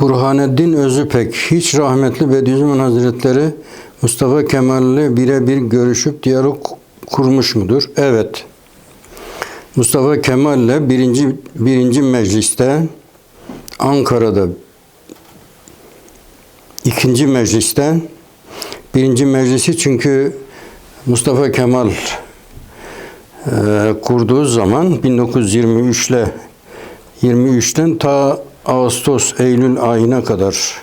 Burhaneddin Özüpek, hiç rahmetli Bediüzzaman Hazretleri Mustafa Kemal'le birebir görüşüp diyalog kurmuş mudur? Evet. Mustafa Kemal'le birinci, birinci mecliste Ankara'da ikinci mecliste birinci meclisi çünkü Mustafa Kemal e, kurduğu zaman 1923 ile 23'ten ta Ağustos, Eylül ayına kadar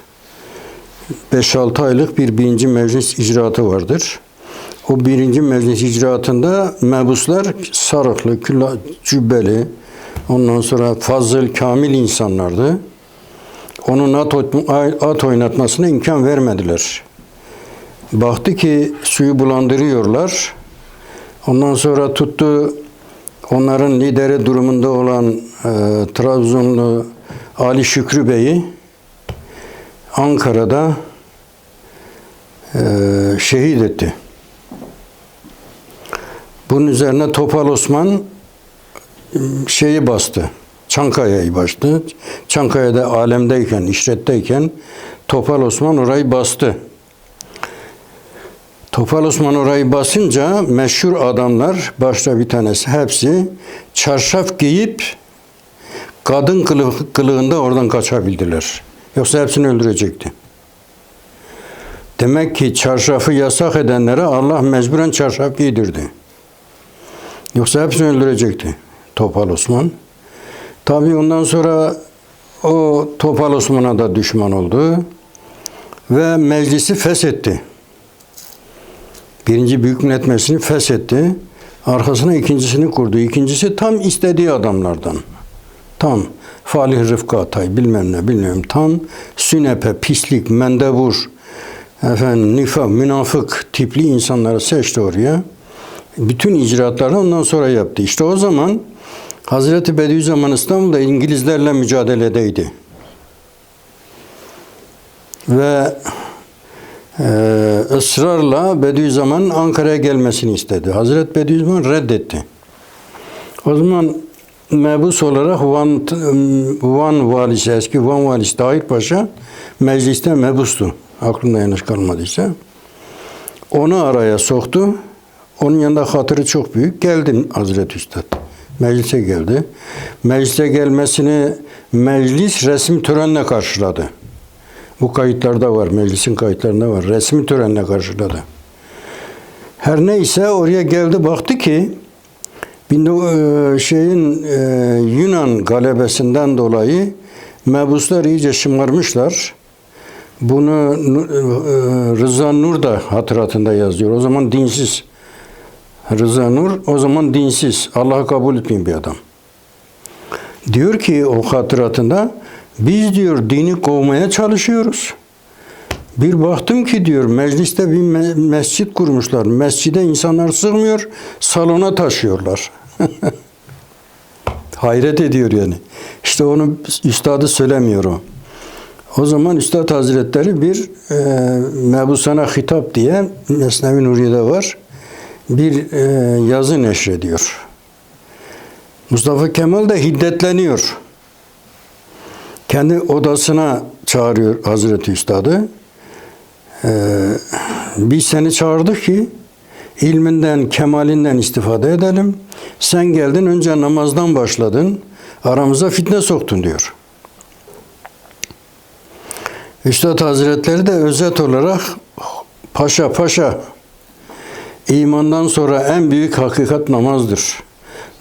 5-6 aylık bir birinci meclis icraatı vardır. O birinci meclis icraatında mebuslar sarıklı, külla, cübbeli, ondan sonra fazıl, kamil insanlardı. Onun at, at oynatmasına imkan vermediler. Baktı ki suyu bulandırıyorlar. Ondan sonra tuttu onların lideri durumunda olan e, Trabzonlu Ali Şükrü Bey'i Ankara'da e, şehit etti. Bunun üzerine Topal Osman şeyi bastı. Çankaya'yı bastı. Çankaya'da alemdeyken, işretteyken Topal Osman orayı bastı. Topal Osman orayı basınca meşhur adamlar, başta bir tanesi hepsi çarşaf giyip kadın kılı- kılığında oradan kaçabildiler. Yoksa hepsini öldürecekti. Demek ki çarşafı yasak edenlere Allah mecburen çarşaf giydirdi. Yoksa hepsini öldürecekti Topal Osman. Tabii ondan sonra o Topal Osman'a da düşman oldu ve meclisi feshetti. Birinci Büyük Millet Meclisi'ni feshetti. Arkasına ikincisini kurdu. İkincisi tam istediği adamlardan. Tam Falih Rıfkı Atay bilmem ne bilmem tam sünepe, pislik, mendebur, efendim nifak, münafık tipli insanları seçti oraya. Bütün icraatlarını ondan sonra yaptı. İşte o zaman Hazreti Bediüzzaman İstanbul'da İngilizlerle mücadeledeydi. Ve e, ısrarla Bediüzzaman'ın Ankara'ya gelmesini istedi. Hazreti Bediüzzaman reddetti. O zaman mebus olarak Van, Van valisi, eski Van valisi Tahir Paşa mecliste mebustu. Aklımda yanlış kalmadıysa. Onu araya soktu. Onun yanında hatırı çok büyük. Geldi Hazreti Üstad. Meclise geldi. Meclise gelmesini meclis resmi törenle karşıladı. Bu kayıtlarda var, meclisin kayıtlarında var. Resmi törenle karşıladı. Her neyse oraya geldi baktı ki şeyin e, Yunan galebesinden dolayı mebuslar iyice şımarmışlar. Bunu e, Rıza Nur da hatıratında yazıyor. O zaman dinsiz. Rıza Nur o zaman dinsiz. Allah'ı kabul etmeyen bir adam. Diyor ki o hatıratında biz diyor dini kovmaya çalışıyoruz. Bir baktım ki diyor mecliste bir me- mescit kurmuşlar. Mescide insanlar sığmıyor, salona taşıyorlar. Hayret ediyor yani. İşte onu üstadı söylemiyor o. O zaman Üstad Hazretleri bir e, Mebusana Hitap diye Mesnevi Nuriye'de var. Bir e, yazı neşrediyor. Mustafa Kemal de hiddetleniyor. Kendi odasına çağırıyor Hazreti Üstad'ı. Ee, biz seni çağırdık ki ilminden, kemalinden istifade edelim. Sen geldin önce namazdan başladın. Aramıza fitne soktun diyor. Üstad Hazretleri de özet olarak paşa paşa imandan sonra en büyük hakikat namazdır.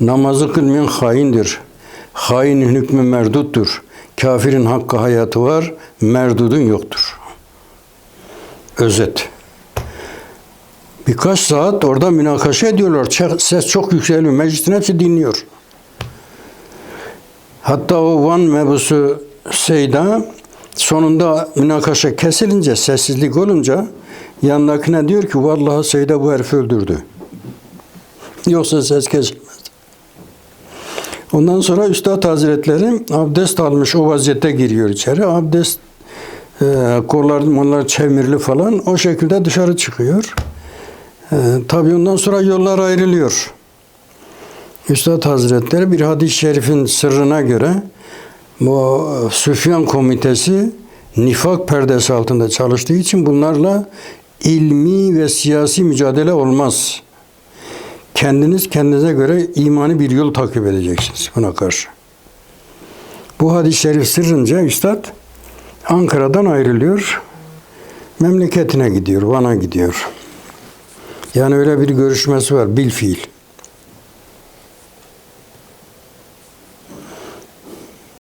Namazı kılmayan haindir. Hainin hükmü merduttur. Kafirin hakkı hayatı var, merdudun yoktur. Özet. Birkaç saat orada münakaşa ediyorlar. Ses çok yükseliyor. Meclisin hepsi dinliyor. Hatta o Van mebusu Seyda sonunda münakaşa kesilince, sessizlik olunca yanındakine diyor ki vallahi Seyda bu herifi öldürdü. Yoksa ses kesilmez. Ondan sonra Üstad Hazretleri abdest almış o vaziyette giriyor içeri. Abdest e, kollar onlar çemirli falan o şekilde dışarı çıkıyor. E, tabii ondan sonra yollar ayrılıyor. Üstad Hazretleri bir hadis-i şerifin sırrına göre bu Süfyan komitesi nifak perdesi altında çalıştığı için bunlarla ilmi ve siyasi mücadele olmaz. Kendiniz kendinize göre imani bir yol takip edeceksiniz buna karşı. Bu hadis-i şerif sırrınca Üstad Ankara'dan ayrılıyor. Memleketine gidiyor, Van'a gidiyor. Yani öyle bir görüşmesi var bil fiil.